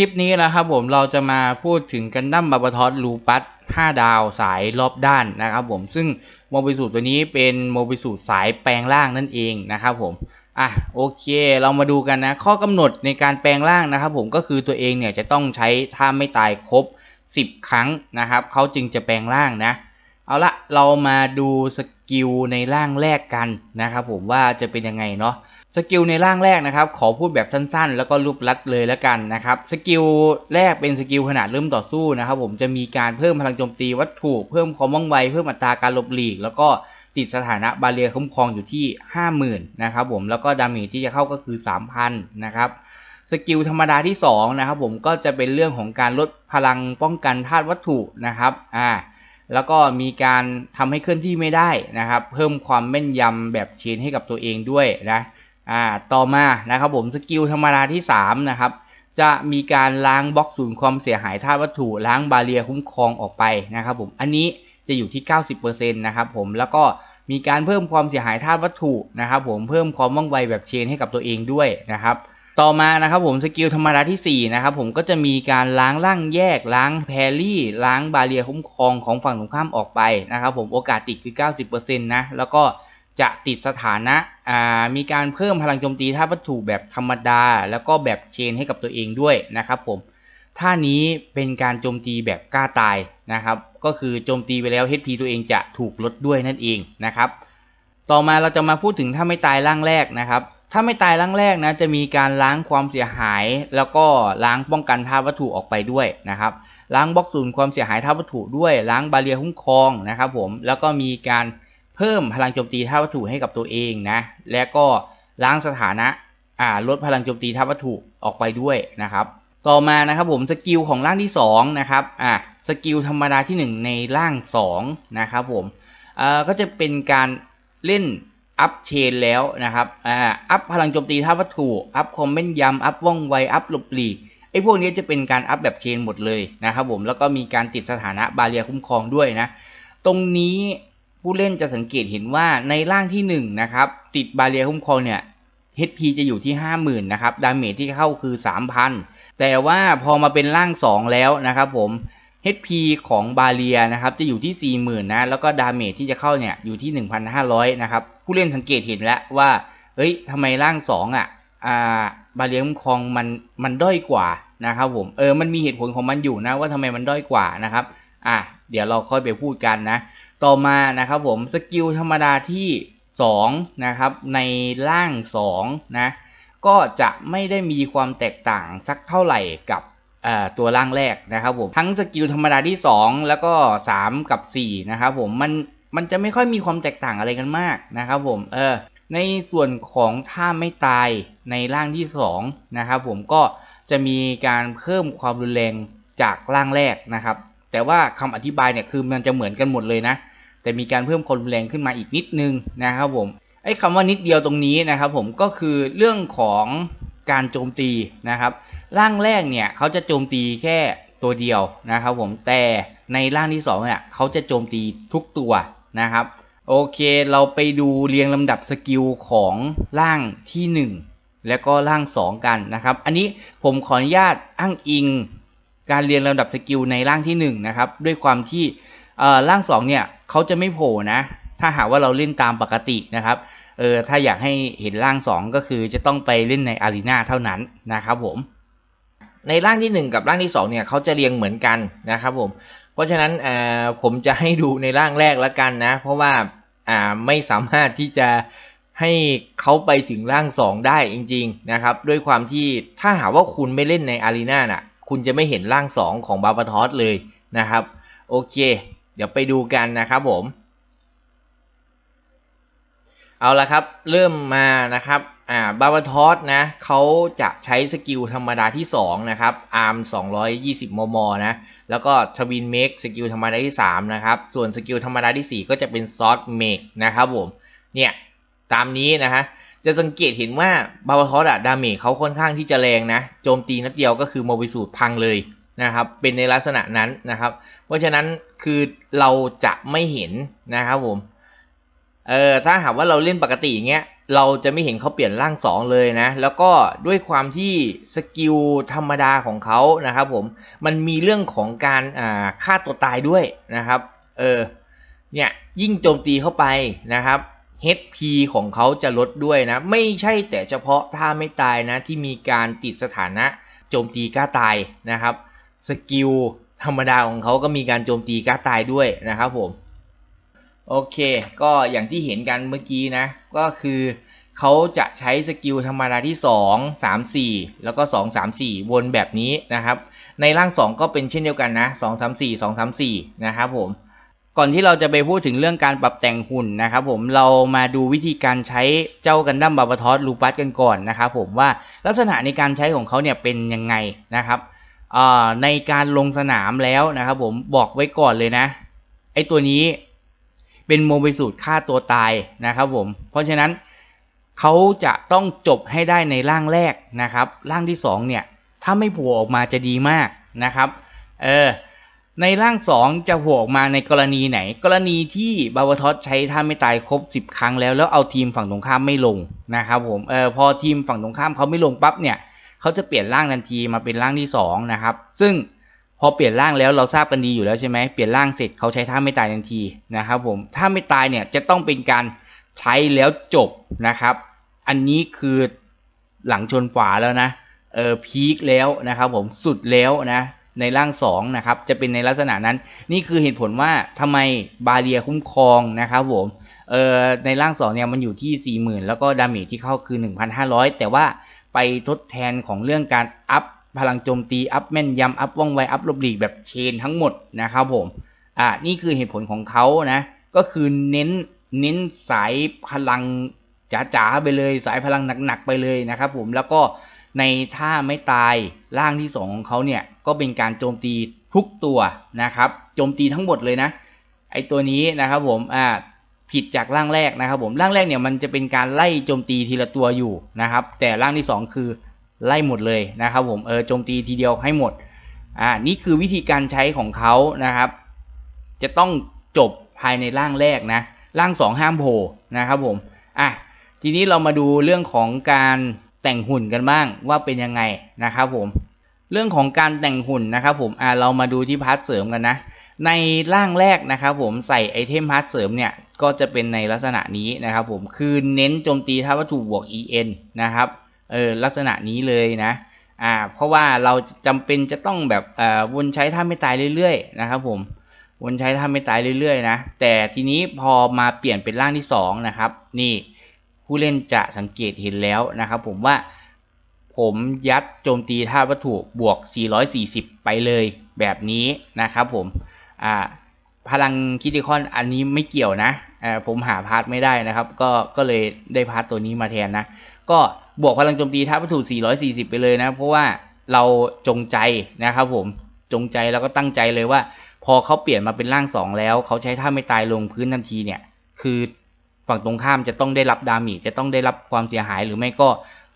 คลิปนี้นะครับผมเราจะมาพูดถึงกันดั้มบาบาทอสลูปัส5 ดาวสายรอบด้านนะครับผมซึ่งโมบิสูตรตัวนี้เป็นโมบิสูตรสายแปลงร่างนั่นเองนะครับผมอะโอเคเรามาดูกันนะข้อกำหนดในการแปลงร่างนะครับผมก็คือตัวเองเนี่ยจะต้องใช้ท่าไม่ตายครบ 10 ครั้งนะครับเขาจึงจะแปลงร่างนะเอาละเรามาดูสกิลในร่างแรกกันนะครับผมว่าจะเป็นยังไงเนาะ สกิลในร่างแรกนะครับ ขอพูดแบบสั้นๆ แล้วก็รูปลัดเลยแล้วกันนะครับสกิลแรกเป็นสกิลขนาดเริ่มต่อสู้นะครับ ผมจะมีการเพิ่มพลังโจมตีวัตถุเพิ่มความว่องไวเพิ่มอัตราการหลบหลีก แล้วก็ติดสถานะบาเรียคุ้มครองอยู่ที่ 50,000นะครับผมแล้วก็ดาเมจที่จะเข้าก็คือ 3,000นะครับสกิลธรรมดาที่2นะครับผมก็จะเป็นเรื่องของการลดพลังป้องกันธาตุวัตถุนะครับอ่าแล้วก็มีการทำให้เคลื่อนที่ไม่ได้นะครับ เพิ่มความแม่นยำแบบเชนให้กับตัวเองด้วยนะ อ่าต่อมานะครับผมสกิลธรรมดาที่ 3 นะครับ จะมีการล้างบล็อกศูนย์ความเสียหายธาตุวัตถุล้างบาเรียคุ้มครองออกไปนะครับผมอันนี้จะอยู่ที่ 90%นะครับผมแล้วก็มีการเพิ่มความเสียหายธาตุวัตถุนะครับผมเพิ่มความว่องไวแบบเชนให้กับตัวเองด้วยนะครับต่อมานะครับผมสกิลธรรมดาที่4นะครับผมก็จะมีการล้างร่างแยกล้างแพรรี่ล้างบาเรียคุ้มครองของฝั่งตรงข้ามออกไปนะครับผมโอกาสติดคือ 90%นะแล้วก็ จะติดสถานะมีการเพิ่มพลังโจมตีท่าวัตถุแบบธรรมดา แล้วก็แบบเชนให้กับตัวเองด้วยนะครับผมท่านี้เป็นการโจมตีแบบกล้าตายนะครับ ก็คือโจมตีไปแล้ว HP ตัวเองจะถูกลดด้วยนั่นเองนะครับ ต่อมาเราจะมาพูดถึงถ้าไม่ตายร่างแรกนะครับ ถ้าไม่ตายร่างแรกนะจะมีการล้างความเสียหาย แล้วก็ล้างป้องกันท่าวัตถุออกไปด้วยนะครับ ล้างบล็อกศูนย์ความเสียหายท่าวัตถุด้วย ล้างบาเรียคุ้มครองนะครับผมแล้วก็มีการ เพิ่มพลังโจมตีท่าวัตถุให้กับตัวเองนะ และก็ล้างสถานะอ่าลดพลังโจมตีท่าวัตถุออกไปด้วยนะครับ ต่อมานะครับผมสกิลของร่างที่2นะครับอ่าสกิลธรรมดาที่ 1 ในร่าง2นะครับผมเอ่อก็จะเป็นการเล่นอัพเชนแล้วนะครับอ่าอัพพลังโจมตีท่าวัตถุ อัพคอมเมนต์ยำอัพว่องไว อัพหลบหลีกไอ้พวกนี้จะเป็นการอัพแบบเชนหมดเลยนะครับผมแล้วก็มีการติดสถานะบาเรียคุ้มครองด้วยนะ ตรงนี้ ผู้เล่นจะสังเกตเห็นว่าในร่างที่1นนะครับ ติดบาเรียคุ้มครองเนี่ย HP จะอยู่ที่ 50,000 นะครับ ดาเมจที่เข้าคือ 3,000 แต่ว่าพอมาเป็นร่าง 2 แล้วนะครับผม HP ของบาเรียนะครับจะอยู่ที่ 40,000 นะ แล้วก็ดาเมจที่จะเข้าเนี่ยอยู่ที่ 1,500 นะครับ ผู้เล่นสังเกตเห็นแล้วว่า เฮ้ยทำไมร่าง 2 อะ อ่า บาเรียคุ้มครองมัน มันด้อยกว่านะครับผม เออ มันมีเหตุผลของมันอยู่นะว่าทำไมมันด้อยกว่านะครับ อะ เดี๋ยวเราค่อยไปพูดกันนะ ต่อมานะครับผมสกิลธรรมดาที่2นะครับในร่าง2นะก็จะไม่ได้มีความแตกต่างสักเท่าไหร่กับตัวร่างแรกนะครับผมทั้งสกิลธรรมดาที่ 2 แล้วก็ 3 กับ4นะครับผมมันมันจะไม่ค่อยมีความแตกต่างอะไรกันมากนะครับผมเออในส่วนของท่าไม่ตายในร่างที่2นะครับผมก็จะมีการเพิ่มความรุนแรงจากร่างแรกนะครับ แต่ว่าคำอธิบายเนี่ยคือมันจะเหมือนกันหมดเลยนะ แต่มีการเพิ่มความรุนแรงขึ้นมาอีกนิดนึงนะครับผมไอ้คำว่านิดเดียวตรงนี้นะครับผมก็คือเรื่องของการโจมตีนะครับ ร่างแรกเนี่ยเขาจะโจมตีแค่ตัวเดียวนะครับผมแต่ในร่างที่2เนี่ยเขาจะโจมตีทุกตัวนะครับ โอเคเราไปดูเรียงลำดับสกิลของร่างที่ 1 และก็ร่าง 2 กันนะครับ อันนี้ผมขออนุญาตอ้างอิง การเรียงลำดับสกิลในร่างที่1นะครับด้วยความที่ ร่าง2เนี่ยเขาจะไม่โผล่นะ ถ้าหากว่าเราเล่นตามปกตินะครับเออถ้าอยากให้เห็นร่าง2ก็คือจะต้องไปเล่นในอารีนาเท่านั้นนะครับผม ในร่างที่ 1 กับร่างที่2เนี่ยเขาจะเรียงเหมือนกันนะครับผม เพราะฉะนั้นผมจะให้ดูในร่างแรกแล้วกันนะ เพราะว่าไม่สามารถที่จะให้เขาไปถึงร่าง 2 ได้จริง ๆนะครับ ด้วยความที่ถ้าหากว่าคุณไม่เล่นในอารีนาน่ะ คุณจะไม่เห็นร่าง 2 ของบาบาทอสเลยนะครับ โอเค เดี๋ยวไปดูกันนะครับผม เอาละครับ เริ่มมานะครับอ่าบาบาทอสนะเขาจะใช้สกิลธรรมดาที่ 2 นะครับ อาร์ม 220 มม นะ แล้วก็ทวินเมกสกิลธรรมดาที่ 3 นะครับ ส่วนสกิลธรรมดาที่ 4 ก็จะเป็นซอสเมกนะครับผม เนี่ย ตามนี้นะฮะ จะสังเกตเห็นว่าบาบาทอสอะดาเมจเขาค่อนข้างที่จะแรงนะ โจมตีนัดเดียวก็คือโมบิสูตรพังเลย นะครับเป็นในลักษณะนั้นนะครับ เพราะฉะนั้นคือเราจะไม่เห็นนะครับผมเออถ้าหากว่าเราเล่นปกติอย่างเงี้ยเราจะไม่เห็นเขาเปลี่ยนร่างสองเลยนะ แล้วก็ด้วยความที่สกิลธรรมดาของเขานะครับผมมันมีเรื่องของการอ่าฆ่าตัวตายด้วยนะครับเออเนี่ยยิ่งโจมตีเข้าไปนะครับ HP ของเขาจะลดด้วยนะ ไม่ใช่แต่เฉพาะถ้าไม่ตายนะที่มีการติดสถานะโจมตีกล้าตายนะครับ สกิลธรรมดาของเขาก็มีการโจมตีก้าตายด้วยนะครับผม โอเค ก็อย่างที่เห็นกันเมื่อกี้นะ ก็คือเขาจะใช้สกิลธรรมดาที่ 2 3 4 แล้วก็ 2 3 4 วนแบบนี้นะครับ ในร่าง 2 ก็เป็นเช่นเดียวกันนะ 2 3 4 2 3 4 นะครับผม ก่อนที่เราจะไปพูดถึงเรื่องการปรับแต่งหุ่นนะครับผม เรามาดูวิธีการใช้เจ้ากันดั้มบาบาทอสลูปัสกันก่อนนะครับผมว่าลักษณะในการใช้ของเขาเนี่ยเป็นยังไงนะครับ ในการลงสนามแล้วนะครับผมบอกไว้ก่อนเลยนะ ไอตัวนี้เป็นโมบิสูตรฆ่าตัวตายนะครับผมเพราะฉะนั้นเขาจะต้องจบให้ได้ในร่างแรกนะครับ ร่างที่สองเนี่ย ถ้าไม่โผล่ออกมาจะดีมากนะครับเออในร่างสองจะโผล่ออกมาในกรณีไหน กรณีที่บาวทอสใช้ท่าไม่ตายครบ 10 ครั้งแล้วแล้วเอาทีมฝั่งตรงข้ามไม่ลงนะครับผมเออพอทีมฝั่งตรงข้ามเขาไม่ลงปั๊บเนี่ย เขาจะเปลี่ยนร่างทันทีมาเป็นร่างที่สองนะครับซึ่งพอเปลี่ยนร่างแล้วเราทราบกันดีอยู่แล้วใช่ไหมเปลี่ยนร่างเสร็จเขาใช้ท่าไม่ตายทันทีนะครับผมถ้าไม่ตายเนี่ยจะต้องเป็นการใช้แล้วจบนะครับ อันนี้คือหลังชนฝาแล้วนะเออพีคแล้วนะครับผมสุดแล้วนะในร่าง2นะครับจะเป็นในลักษณะนั้น นี่คือเหตุผลว่าทำไมบาเรียคุ้มครองนะครับผมเออในร่าง2เนี่ยมันอยู่ที่ 40,000 แล้วก็ดาเมจที่เข้าคือ 1,500 แต่ว่า ไปทดแทนของเรื่องการอัพพลังโจมตีอัพแม่นยำอัพว่องไวอัพลบหลีกแบบเชนทั้งหมดนะครับผมอ่านี่คือเหตุผลของเขานะก็คือเน้นเน้นสายพลังจ๋าๆไปเลยสายพลังหนักๆไปเลยนะครับผมแล้วก็ในท่าไม่ตายร่างที่สองของเขาเนี่ยก็เป็นการโจมตีทุกตัวนะครับโจมตีทั้งหมดเลยนะไอตัวนี้นะครับผมอ่า ผิดจากร่างแรกนะครับ ผมร่างแรกเนี่ยมันจะเป็นการไล่โจมตีทีละตัวอยู่นะครับ แต่ร่างที่สองคือไล่หมดเลยนะครับ ผมเออโจมตีทีเดียวให้หมดอ่านี่คือวิธีการใช้ของเขานะครับ จะต้องจบภายในร่างแรกนะร่างสองห้ามโผล่นะครับผมอะทีนี้เรามาดูเรื่องของการแต่งหุ่นกันบ้างว่าเป็นยังไงนะครับผมเรื่องของการแต่งหุ่นนะครับผมอ่าเรามาดูที่พาร์ทเสริมกันนะ ในร่างแรกนะครับผมใส่ไอเทมพาร์ทเสริมเนี่ย ก็จะเป็นในลักษณะนี้นะครับผมคือเน้นโจมตีท่าวัตถุบวก en นะครับเออลักษณะนี้เลยนะอ่าเพราะว่าเราจำเป็นจะต้องแบบอ่าวนใช้ท่าไม่ตายเรื่อยๆนะครับผมวนใช้ท่าไม่ตายเรื่อยๆนะแต่ทีนี้พอมาเปลี่ยนเป็นร่างที่สองนะครับนี่ผู้เล่นจะสังเกตเห็นแล้วนะครับผมว่าผมยัดโจมตีธาตุวัตถุบวก 440 ไปเลยแบบนี้นะครับผมอ่าพลังคิติคอนอันนี้ไม่เกี่ยวนะ ผมหาพาร์ทไม่ได้นะครับ ก็ก็เลยได้พาร์ทตัวนี้มาแทนนะ ก็บวกพลังโจมตีธาตุวัตถุ 440 ไปเลยนะ เพราะว่าเราจงใจนะครับผมจงใจแล้วก็ตั้งใจเลยว่า พอเขาเปลี่ยนมาเป็นร่าง2แล้ว เขาใช้ท่าไม่ตายลงพื้นทันทีเนี่ย คือฝั่งตรงข้ามจะต้องได้รับดามจจะต้องได้รับความเสียหายหรือไม่ก็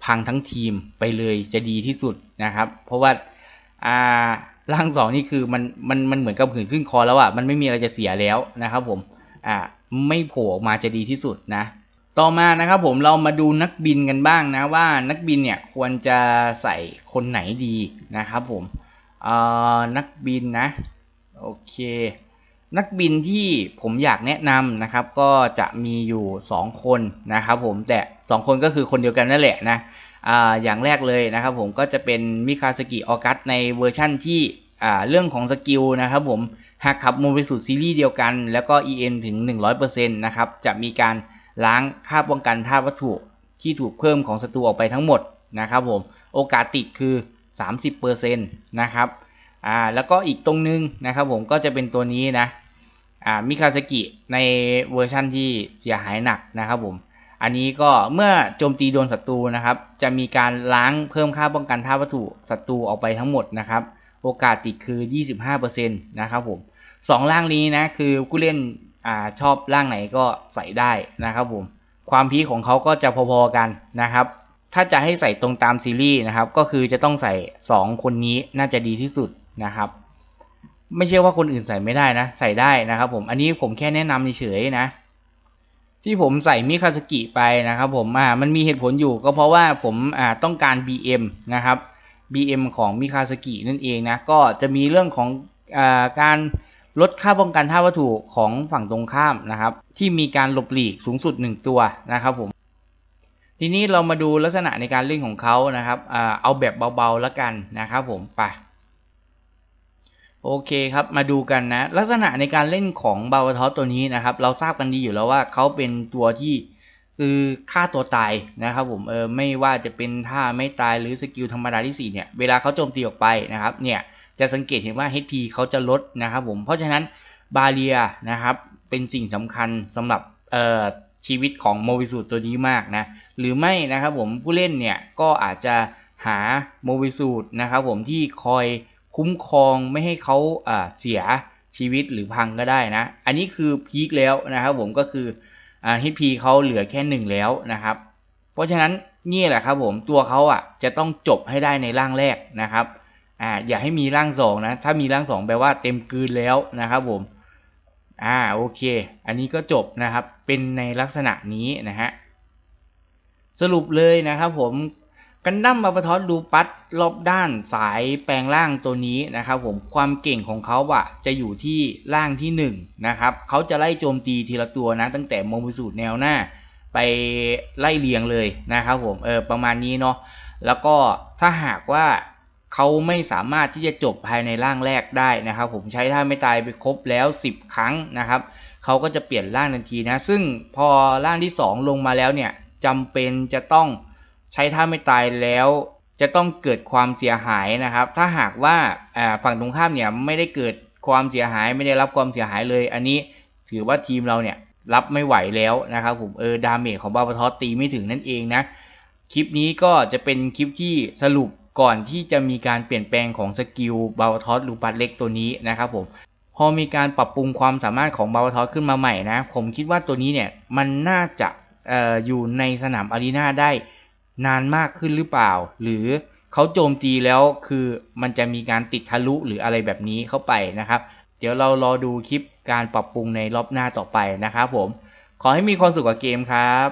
พังทั้งทีมไปเลยจะดีที่สุดนะครับ เพราะว่าอ่าร่างสองนี่คือมันมันมันเหมือนกับหืนขึ้นคอแล้วอะ่ะมันไม่มีอะไรจะเสียแล้วนะครับผม อ่าไม่โผล่ออกมาจะดีที่สุดนะ ต่อมานะครับผมเรามาดูนักบินกันบ้างนะว่านักบินเนี่ยควรจะใส่คนไหนดีนะครับผมอ่านักบินนะโอเค นักบินที่ผมอยากแนะนำนะครับ ก็จะมีอยู่ 2 คนนะครับผมแต่ 2 คนก็คือคนเดียวกันนั่นแหละนะอ่าอย่างแรกเลยนะครับผมก็จะเป็นมิคาสกิออกัสในเวอร์ชั่นที่อ่าเรื่องของสกิลนะครับผม หากขับโมบิสุซีรีส์เดียวกัน แล้วก็ EN ถึง 100%นะครับ จะมีการล้างค่าป้องกันท่าตุวัตถุที่ถูกเพิ่มของศัตรูออกไปทั้งหมดนะครับผมโอกาสติดคือ 30%นะครับอ่าแล้วก็อีกตรงนึงนะครับผมก็จะเป็นตัวนี้นะอ่ามิคาสกิในเวอร์ชั่นที่เสียหายหนักนะครับผมอันนี้ก็เมื่อโจมตีโดนศัตรูนะครับ จะมีการล้างเพิ่มค่าป้องกันท่าวัตถุศัตรูออกไปทั้งหมดนะครับ โอกาสติดคือ 25%นะครับผมสองร่างนี้นะคือผู้เล่นอ่าชอบร่างไหนก็ใส่ได้นะครับผมความพีของเขาก็จะพอๆกันนะครับ ถ้าจะให้ใส่ตรงตามซีรีส์นะครับ ก็คือจะต้องใส่ 2 คนนี้น่าจะดีที่สุดนะครับ ไม่ใช่ว่าคนอื่นใส่ไม่ได้นะ ใส่ได้นะครับผมอันนี้ผมแค่แนะนำเฉยๆนะ ที่ผมใส่มิคาสกิไปนะครับผมอ่ามันมีเหตุผลอยู่ก็เพราะว่าผมอ่าต้องการ BM นะครับ BM ของมิคาสกินั่นเองนะ ก็จะมีเรื่องของอการลดค่าป้องกันท่าวัตถุของฝั่งตรงข้ามนะครับ ที่มีการหลบหลีกสูงสุด 1 ตัวนะครับผมทีนี้เรามาดูลักษณะในการเล่นของเขานะครับเอาแบบเบาๆแล้วกันนะครับผมไปโอเคครับมาดูกันนะ ลักษณะในการเล่นของบาวทอสตัวนี้นะครับ เราทราบกันดีอยู่แล้วว่าเขาเป็นตัวที่ คือฆ่าตัวตายนะครับผมเออไม่ว่าจะเป็นท่าไม่ตายหรือสกิลธรรมดาที่4เนี่ยเวลาเขาโจมตีออกไปนะครับเนี่ยจะสังเกตเห็นว่า HP เขาจะลดนะครับผมเพราะฉะนั้นบาเรียนะครับเป็นสิ่งสำคัญสำหรับเอ่อชีวิตของโมบิสูตตัวนี้มากนะหรือไม่นะครับผมผู้เล่นเนี่ยก็อาจจะหาโมบิสูตนะครับผมที่คอยคุ้มครองไม่ให้เขาอ่าเสียชีวิตหรือพังก็ได้นะ อันนี้คือพีคแล้วนะครับผมก็คือ HP เขาเหลือแค่หนึ่งแล้วนะครับ เพราะฉะนั้นนี่แหละครับผมตัวเขาอะจะต้องจบให้ได้ในร่างแรกนะครับอ่าอย่าให้มีร่างสองนะถ้ามีร่างสองแปลว่าเต็มกลืนแล้วนะครับผมอ่าโอเค อันนี้ก็จบนะครับเป็นในลักษณะนี้นะฮะสรุปเลยนะครับผม กันดั้มบาบาทอสดูปัดรอบด้านสายแปลงร่างตัวนี้นะครับผมความเก่งของเขาอะจะอยู่ที่ร่างที่1นงนะครับเขาจะไล่โจมตีทีละตัวนะ ตั้งแต่โมบิสูตรแนวหน้า ไปไล่เลียงเลยนะครับผมเออประมาณนี้เนาะแล้วก็ถ้าหากว่าเขาไม่สามารถที่จะจบภายในร่างแรกได้นะครับ ผมใช้ท่าไม่ตายไปครบแล้ว 10 ครั้งนะครับเขาก็จะเปลี่ยนร่างทันทีนะ ซึ่งพอร่างที่ 2 ลงมาแล้วเนี่ยจำเป็นจะต้อง ใช้ท่าไม่ตายแล้วจะต้องเกิดความเสียหายนะครับ ถ้าหากว่าฝั่งตรงข้ามเนี่ยไม่ได้เกิดความเสียหายไม่ได้รับความเสียหายเลย อันนี้ถือว่าทีมเราเนี่ยรับไม่ไหวแล้วนะครับผมเออดาเมจของบาบาทอสตีไม่ถึงนั่นเองนะคลิปนี้ก็จะเป็นคลิปที่สรุปก่อนที่จะมีการเปลี่ยนแปลงของสกิลบาบาทอสลูปัสเล็กตัวนี้นะครับผมพอมีการปรับปรุงความสามารถของบาบาทอสขึ้นมาใหม่นะ ผมคิดว่าตัวนี้เนี่ยมันน่าจะอออยู่ในสนามอารีนาได้ นานมากขึ้นหรือเปล่า หรือเขาโจมตีแล้วคือมันจะมีการติดทะลุหรืออะไรแบบนี้เข้าไปนะครับ เดี๋ยวเรารอดูคลิปการปรับปรุงในรอบหน้าต่อไปนะครับผม ขอให้มีความสุขกับเกมครับ